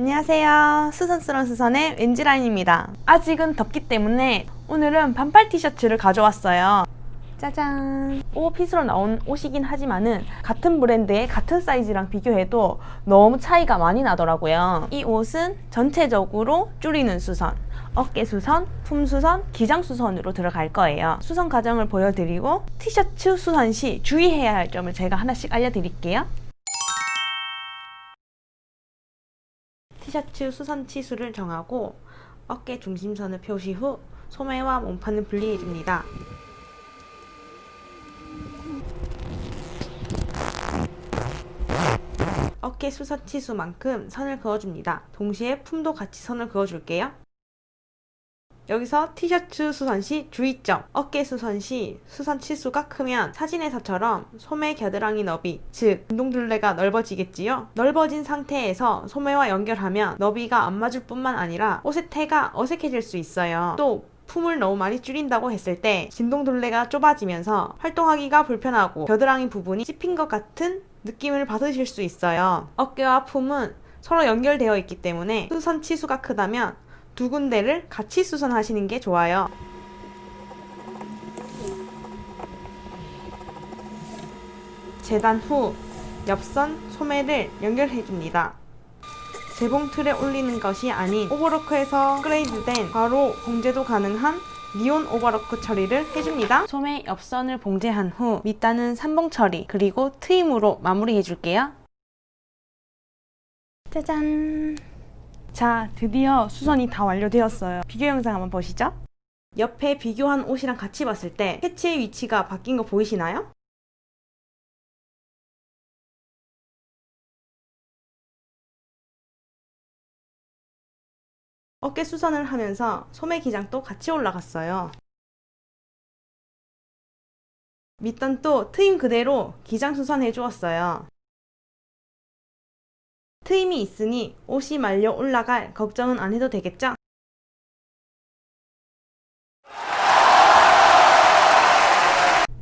안녕하세요. 수선스러운 수선의 왠지라인입니다. 아직은 덥기 때문에 오늘은 반팔 티셔츠를 가져왔어요. 짜잔. 오버핏으로 나온 옷이긴 하지만은 같은 브랜드의 같은 사이즈랑 비교해도 너무 차이가 많이 나더라고요. 이 옷은 전체적으로 줄이는 수선, 어깨 수선, 품 수선, 기장 수선으로 들어갈 거예요. 수선 과정을 보여드리고 티셔츠 수선 시 주의해야 할 점을 제가 하나씩 알려드릴게요. 티셔츠 수선 치수를 정하고 어깨 중심선을 표시 후 소매와 몸판을 분리해줍니다. 어깨 수선 치수만큼 선을 그어줍니다. 동시에 품도 같이 선을 그어줄게요. 여기서 티셔츠 수선 시 주의점. 어깨 수선 시 수선 치수가 크면 사진에서처럼 소매 겨드랑이 너비, 즉 운동둘레가 넓어지겠지요. 넓어진 상태에서 소매와 연결하면 너비가 안 맞을 뿐만 아니라 옷의 태가 어색해질 수 있어요. 또 품을 너무 많이 줄인다고 했을 때 진동둘레가 좁아지면서 활동하기가 불편하고 겨드랑이 부분이 씹힌 것 같은 느낌을 받으실 수 있어요. 어깨와 품은 서로 연결되어 있기 때문에 수선 치수가 크다면 두 군데를 같이 수선하시는 게 좋아요. 재단 후 옆선 소매를 연결해 줍니다. 재봉 틀에 올리는 것이 아닌 오버로크에서 업그레이드된 바로 봉제도 가능한 니온 오버로크 처리를 해줍니다. 소매 옆선을 봉제한 후 밑단은 삼봉 처리 그리고 트임으로 마무리해 줄게요. 짜잔! 자, 드디어 수선이 다 완료되었어요. 비교 영상 한번 보시죠. 옆에 비교한 옷이랑 같이 봤을 때 패치의 위치가 바뀐 거 보이시나요? 어깨 수선을 하면서 소매 기장도 같이 올라갔어요. 밑단도 트임 그대로 기장 수선해 주었어요. 트임이 있으니 옷이 말려 올라갈 걱정은 안 해도 되겠죠?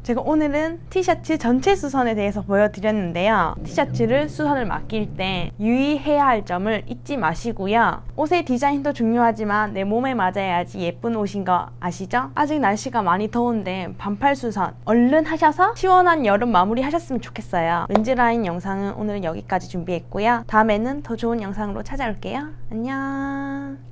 제가 오늘은 티셔츠 전체 수선에 대해서 보여드렸는데요. 티셔츠를 수선을 맡길 때 유의해야 할 점을 잊지 마시고요. 옷의 디자인도 중요하지만 내 몸에 맞아야지 예쁜 옷인 거 아시죠? 아직 날씨가 많이 더운데 반팔 수선 얼른 하셔서 시원한 여름 마무리 하셨으면 좋겠어요. 렌즈라인 영상은 오늘은 여기까지 준비했고요. 다음에는 더 좋은 영상으로 찾아올게요. 안녕.